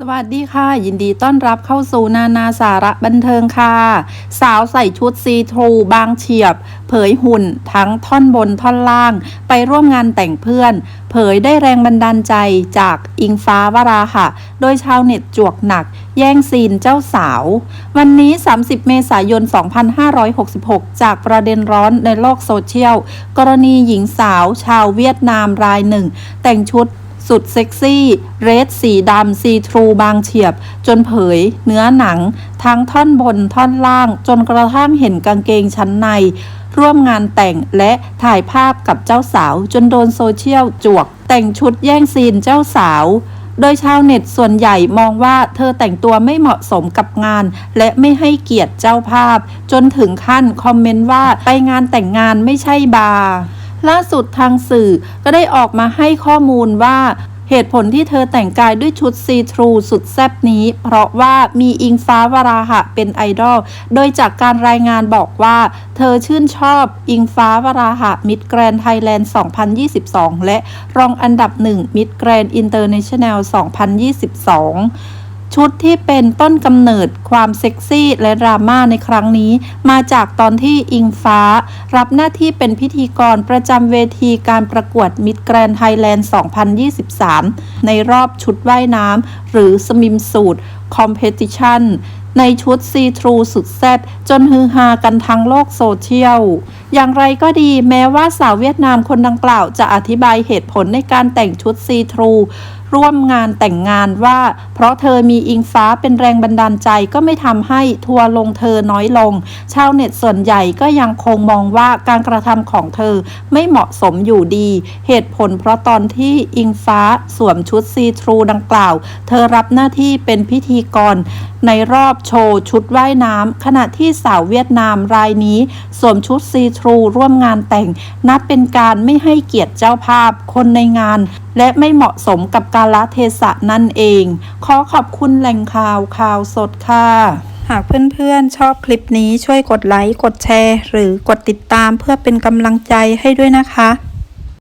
สวัสดีค่ะ ยินดีต้อนรับเข้าสู่นานาสาระบันเทิงค่ะ สาวใส่ชุดซีทรูบางเฉียบ เผยหุ่นทั้งท่อนบนท่อนล่าง ไปร่วมงานแต่งเพื่อน เผยได้แรงบันดาลใจจากอิงฟ้าวราค่ะ โดยชาวเน็ตจวกหนัก แย่งซีนเจ้าสาว วันนี้ 30 เมษายน 2566 จากประเด็นร้อนในโลกโซเชียล กรณีหญิงสาวชาวเวียดนามรายหนึ่ง แต่งชุด สุดเซ็กซี่ เรดสีดำซีทรูบางเฉียบ จนเผย เนื้อหนัง ทั้งท่อนบนท่อนล่าง จนกระทั่งเห็นกางเกงชั้นใน ร่วมงานแต่งและถ่ายภาพกับเจ้าสาว จนโดนโซเชียลจวก แต่งชุดแย่งซีนเจ้าสาวโดยชาวเน็ตส่วนใหญ่มองว่าเธอแต่งตัวไม่เหมาะสมกับงาน และไม่ให้เกียรติเจ้าภาพ จนถึงขั้นคอมเมนต์ว่าไปงานแต่งงานไม่ใช่บาร์ ล่าสุดทางสื่อก็ได้ออกมาให้ข้อมูลว่าเหตุผลที่เธอแต่งกายด้วยชุดซีทรูสุดแซบนี้ เพราะว่ามีอิงฟ้าวราหะเป็นไอดอล โดยจากการรายงานบอกว่า เธอชื่นชอบอิงฟ้าวราหะมิดแกรนไทยแลนด์ 2022 และรองอันดับหนึ่งมิดแกรนอินเตอร์เนชั่นแนล 2022 ชุดที่เป็นต้นกำเนิดความเซ็กซี่และดราม่าในครั้งนี้ มาจากตอนที่อิงฟ้า รับหน้าที่เป็นพิธีกรประจำเวทีการประกวดมิดแกรนไทยแลนด์ 2023 ในรอบชุดว่ายน้ำหรือสมิมสูตรคอมเพติชันในชุดซีทรูสุดแซ่บจนฮือฮากันทั้งโลกโซเชียลอย่างไรก็ดีแม้ว่าสาวเวียดนามคนดังกล่าวจะอธิบายเหตุผลในการแต่งชุดซีทรูร่วมงานแต่งงานว่า เพราะเธอมีอิงฟ้าเป็นแรงบันดาลใจก็ไม่ทำให้ทัวลงเธอน้อยลง ชาวเน็ตส่วนใหญ่ก็ยังคงมองว่าการกระทำของเธอไม่เหมาะสมอยู่ดี เหตุผลเพราะตอนที่อิงฟ้าสวมชุดซีทรูดังกล่าว เธอรับหน้าที่เป็นพิธีกร ในรอบโชว์ชุดว่ายน้ำขณะที่สาวเวียดนามรายนี้ สวมชุดซีทรูร่วมงานแต่ง นับเป็นการไม่ให้เกียรติเจ้าภาพคนในงาน และไม่เหมาะสมกับกาลเทศะนั่นเอง ขอขอบคุณแหล่งข่าวข่าวสดค่ะหากเพื่อนๆ ชอบคลิปนี้ช่วยกดไลค์ กดแชร์ หรือกดติดตามเพื่อเป็นกำลังใจให้ด้วยนะคะ